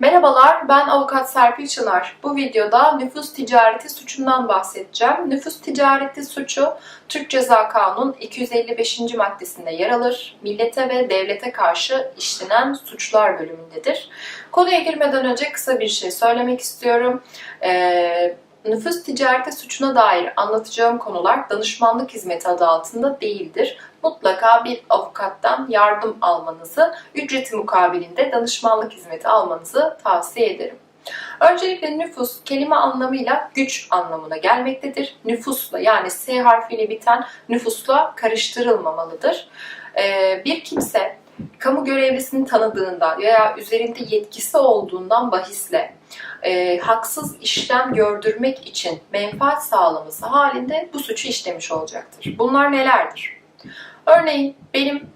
Merhabalar, ben avukat Serpil Çınar. Bu videoda nüfus ticareti suçundan bahsedeceğim. Nüfus ticareti suçu Türk Ceza Kanunu 255. maddesinde yer alır. Millete ve devlete karşı işlenen suçlar bölümündedir. Konuya girmeden önce kısa bir şey söylemek istiyorum. Ee, nüfus ticareti suçuna dair anlatacağım konular danışmanlık hizmeti adı altında değildir. Mutlaka bir avukattan yardım almanızı, ücreti mukabilinde danışmanlık hizmeti almanızı tavsiye ederim. Öncelikle nüfus kelime anlamıyla güç anlamına gelmektedir. Nüfusla yani S harfiyle biten nüfusla karıştırılmamalıdır. Ee, bir kimse kamu görevlisini tanıdığında veya üzerinde yetkisi olduğundan bahisle e, haksız işlem gördürmek için menfaat sağlaması halinde bu suçu işlemiş olacaktır. Bunlar nelerdir? Örneğin benim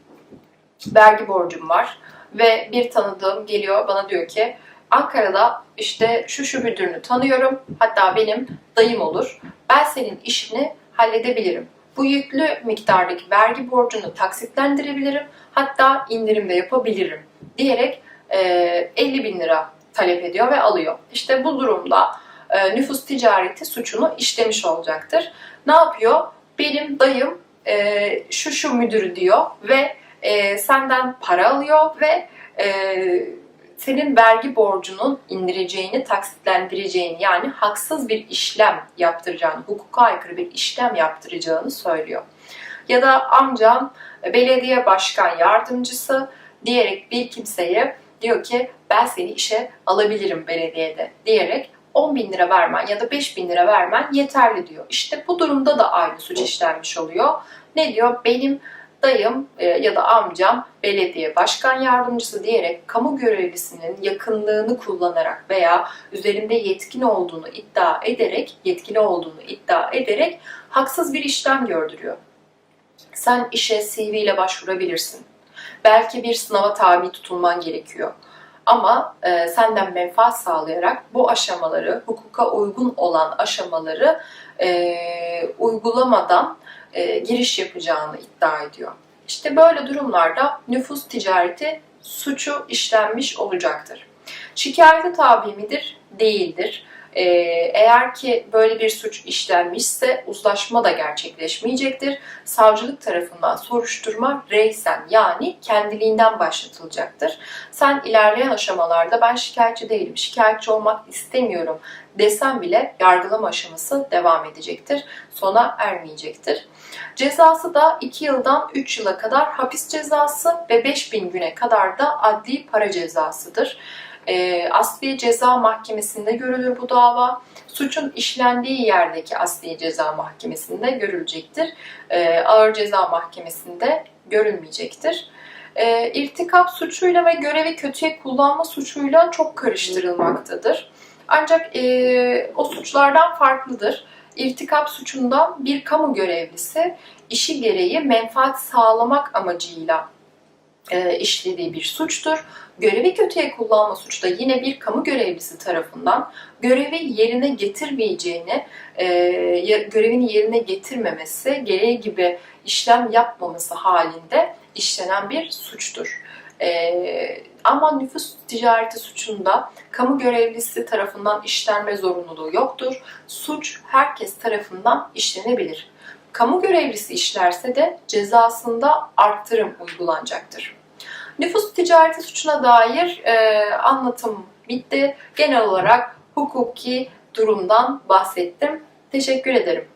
vergi borcum var ve bir tanıdığım geliyor bana diyor ki Ankara'da işte şu şu müdürünü tanıyorum hatta benim dayım olur. Ben senin işini halledebilirim. Bu yüklü miktardaki vergi borcunu taksitlendirebilirim hatta indirim de yapabilirim diyerek e, 50 bin lira talep ediyor ve alıyor. İşte bu durumda e, nüfus ticareti suçunu işlemiş olacaktır. Ne yapıyor? Benim dayım e, şu şu müdürü diyor ve e, senden para alıyor ve e, senin vergi borcunun indireceğini, taksitlendireceğini yani haksız bir işlem yaptıracağını, hukuka aykırı bir işlem yaptıracağını söylüyor. Ya da amcam belediye başkan yardımcısı diyerek bir kimseye diyor ki ben seni işe alabilirim belediyede diyerek 10 bin lira vermen ya da 5 bin lira vermen yeterli diyor. İşte bu durumda da aynı suç işlenmiş oluyor. Ne diyor? Benim dayım e, ya da amcam belediye başkan yardımcısı diyerek kamu görevlisinin yakınlığını kullanarak veya üzerinde yetkin olduğunu iddia ederek, yetkili olduğunu iddia ederek haksız bir işlem gördürüyor. Sen işe CV ile başvurabilirsin. Belki bir sınava tabi tutulman gerekiyor. Ama e, senden menfaat sağlayarak bu aşamaları, hukuka uygun olan aşamaları e, uygulamadan e, giriş yapacağını iddia ediyor. İşte böyle durumlarda nüfus ticareti suçu işlenmiş olacaktır. Şikayete tabi midir? Değildir. Ee, eğer ki böyle bir suç işlenmişse uzlaşma da gerçekleşmeyecektir. Savcılık tarafından soruşturma reysen yani kendiliğinden başlatılacaktır. Sen ilerleyen aşamalarda ben şikayetçi değilim, şikayetçi olmak istemiyorum desem bile yargılama aşaması devam edecektir. Sona ermeyecektir. Cezası da 2 yıldan 3 yıla kadar hapis cezası ve 5000 güne kadar da adli para cezasıdır. E, Asliye Ceza Mahkemesi'nde görülür bu dava. Suçun işlendiği yerdeki Asliye Ceza Mahkemesi'nde görülecektir. E, Ağır Ceza Mahkemesi'nde görülmeyecektir. E, irtikap suçuyla ve görevi kötüye kullanma suçuyla çok karıştırılmaktadır. Ancak e, o suçlardan farklıdır. İrtikap suçundan bir kamu görevlisi işi gereği menfaat sağlamak amacıyla e, işlediği bir suçtur. Görevi kötüye kullanma suçu da yine bir kamu görevlisi tarafından görevi yerine getirmeyeceğini, e, görevini yerine getirmemesi, gereği gibi işlem yapmaması halinde işlenen bir suçtur. E, ama nüfus ticareti suçunda kamu görevlisi tarafından işlenme zorunluluğu yoktur. Suç herkes tarafından işlenebilir. Kamu görevlisi işlerse de cezasında arttırım uygulanacaktır. Nüfus ticareti suçuna dair e, anlatım bitti. Genel olarak hukuki durumdan bahsettim. Teşekkür ederim.